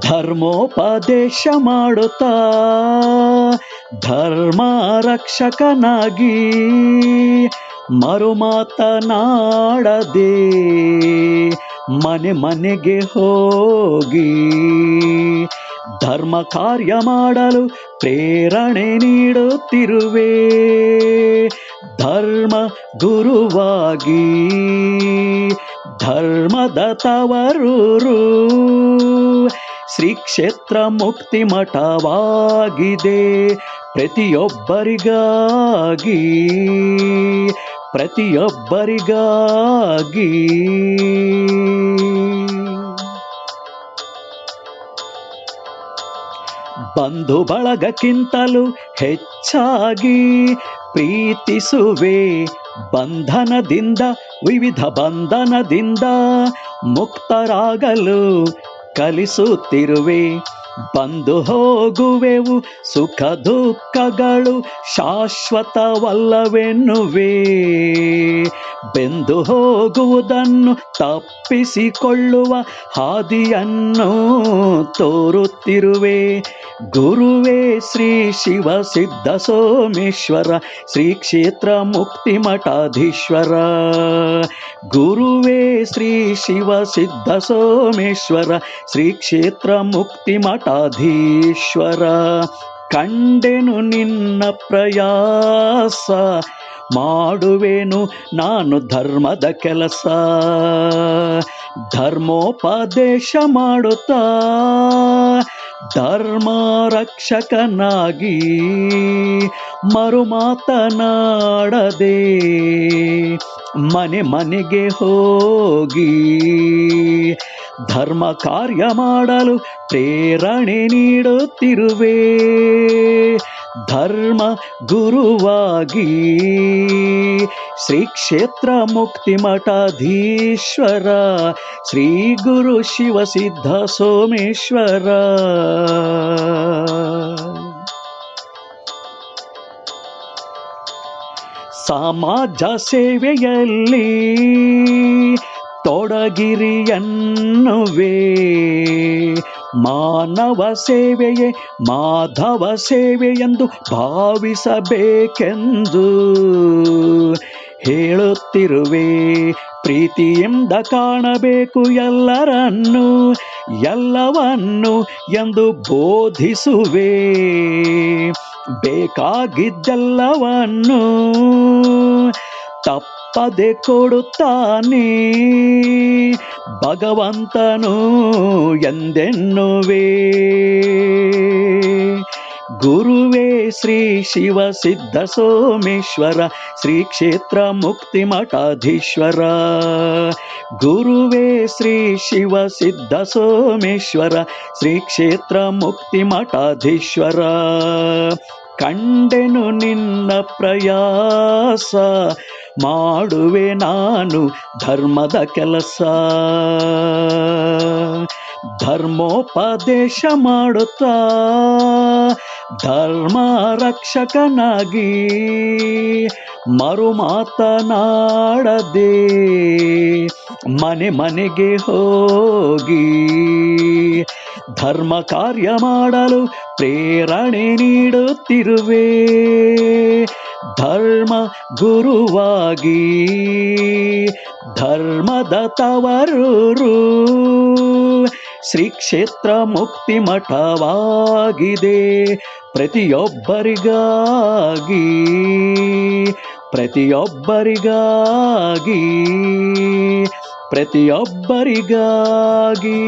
ಧರ್ಮೋಪದೇಶ ಮಾಡುತ್ತಾ ಧರ್ಮ ರಕ್ಷಕನಾಗಿ ಮರುಮಾತನಾಡದೆ ಮನೆ ಮನೆಗೆ ಹೋಗಿ ಧರ್ಮ ಕಾರ್ಯ ಮಾಡಲು ಪ್ರೇರಣೆ ನೀಡುತ್ತಿರುವೆ. ಧರ್ಮ ಗುರುವಾಗಿ ಧರ್ಮದ ತವರೂರು ಶ್ರೀ ಕ್ಷೇತ್ರ ಮುಕ್ತಿ ಮಠವಾಗಿದೆ. ಪ್ರತಿಯೊಬ್ಬರಿಗಾಗಿ ಪ್ರತಿಯೊಬ್ಬರಿಗಾಗಿ. ಬಂಧು ಬಳಗಕ್ಕಿಂತಲೂ ಹೆಚ್ಚಾಗಿ ಪ್ರೀತಿಸುವೆ. ಬಂಧನದಿಂದ ವಿವಿಧ ಬಂಧನದಿಂದ ಮುಕ್ತರಾಗಲು ಕಲಿಸುತ್ತಿರುವೆ. ಬಂದು ಹೋಗುವೆವು ಸುಖ ದುಃಖಗಳು ಶಾಶ್ವತವಲ್ಲವೆನ್ನುವೆ. ಬೆಂದು ಹೋಗುವುದನ್ನು ತಪ್ಪಿಸಿಕೊಳ್ಳುವ ಹಾದಿಯನ್ನು ತೋರುತ್ತಿರುವೆ. ಗುರುವೇ ಶ್ರೀ ಶಿವ ಸಿದ್ಧ ಸೋಮೇಶ್ವರ, ಶ್ರೀ ಕ್ಷೇತ್ರ ಮುಕ್ತಿ ಮಠಾಧೀಶ್ವರ. ಗುರುವೇ ಶ್ರೀ ಶಿವ ಸಿದ್ಧ ಸೋಮೇಶ್ವರ, ಶ್ರೀ ಕ್ಷೇತ್ರ ಮುಕ್ತಿ ಮಠಾಧೀಶ್ವರ ಕಂಡೆನು ನಿನ್ನ ಪ್ರಯಾಸ, ಮಾಡುವೆನು ನಾನು ಧರ್ಮದ ಕೆಲಸ. ಧರ್ಮೋಪದೇಶ ಮಾಡುತ್ತಾ ಧರ್ಮ ರಕ್ಷಕನಾಗಿ ಮರುಮಾತನಾಡದೆ, ಮನೆ ಮನೆಗೆ ಹೋಗಿ ಧರ್ಮ ಕಾರ್ಯ ಮಾಡಲು ಪ್ರೇರಣೆ ನೀಡುತ್ತಿರುವೆ. ಧರ್ಮ ಗುರುವಾಗಿ ಶ್ರೀ ಕ್ಷೇತ್ರ ಮುಕ್ತಿ ಮಠಾಧೀಶ್ವರ ಶ್ರೀ ಗುರು ಶಿವ ಸಿದ್ಧ ಸೋಮೇಶ್ವರ. ಸಮಾಜ ಸೇವೆಯಲ್ಲಿ ತೊಡಗಿರಿ ಎನ್ನುವೆ ಮಾನವ ಸೇವೆಯೇ ಮಾಧವ ಸೇವೆ ಎಂದು ಭಾವಿಸಬೇಕೆಂದು ಹೇಳುತ್ತಿರುವೆ. ಪ್ರೀತಿಯಿಂದ ಕಾಣಬೇಕು ಎಲ್ಲರನ್ನು, ಎಲ್ಲವನ್ನು ಎಂದು ಬೋಧಿಸುವೆ. ಬೇಕಾಗಿದ್ದೆಲ್ಲವನ್ನು ತಪ್ಪದೆ ಕೊಡುತ್ತಾನೆ ಭಗವಂತನು ಎಂದೆನ್ನುವೆ ಗುರುವೇ ಶ್ರೀ ಶಿವ ಸಿದ್ಧ ಸೋಮೇಶ್ವರ ಶ್ರೀ ಕ್ಷೇತ್ರ ಮುಕ್ತಿ ಮಠಾಧೀಶ್ವರ ಗುರುವೇ ಶ್ರೀ ಶಿವ ಸಿದ್ಧ ಸೋಮೇಶ್ವರ ಶ್ರೀ ಕ್ಷೇತ್ರ ಮುಕ್ತಿ ಮಠಾಧೀಶ್ವರ ಕಂಡೆನು ನಿನ್ನ ಪ್ರಯಾಸ ಮಾಡುವೆ ನಾನು ಧರ್ಮದ ಕೆಲಸ. ಧರ್ಮೋಪದೇಶ ಮಾಡುತ್ತಾ, ಧರ್ಮ ರಕ್ಷಕನಾಗಿ ಮರು ಮಾತನಾಡದೆ ಮನೆ ಮನೆಗೆ ಹೋಗಿ, ಧರ್ಮ ಕಾರ್ಯ ಮಾಡಲು ಪ್ರೇರಣೆ ನೀಡುತ್ತಿರುವೆ. ಧರ್ಮ ಗುರುವಾಗಿ ಧರ್ಮದ ಶ್ರೀ ಕ್ಷೇತ್ರ ಮುಕ್ತಿ ಮಠವಾಗಿದೆ ಪ್ರತಿಯೊಬ್ಬರಿಗಾಗಿ ಪ್ರತಿಯೊಬ್ಬರಿಗಾಗಿ ಪ್ರತಿಯೊಬ್ಬರಿಗಾಗಿ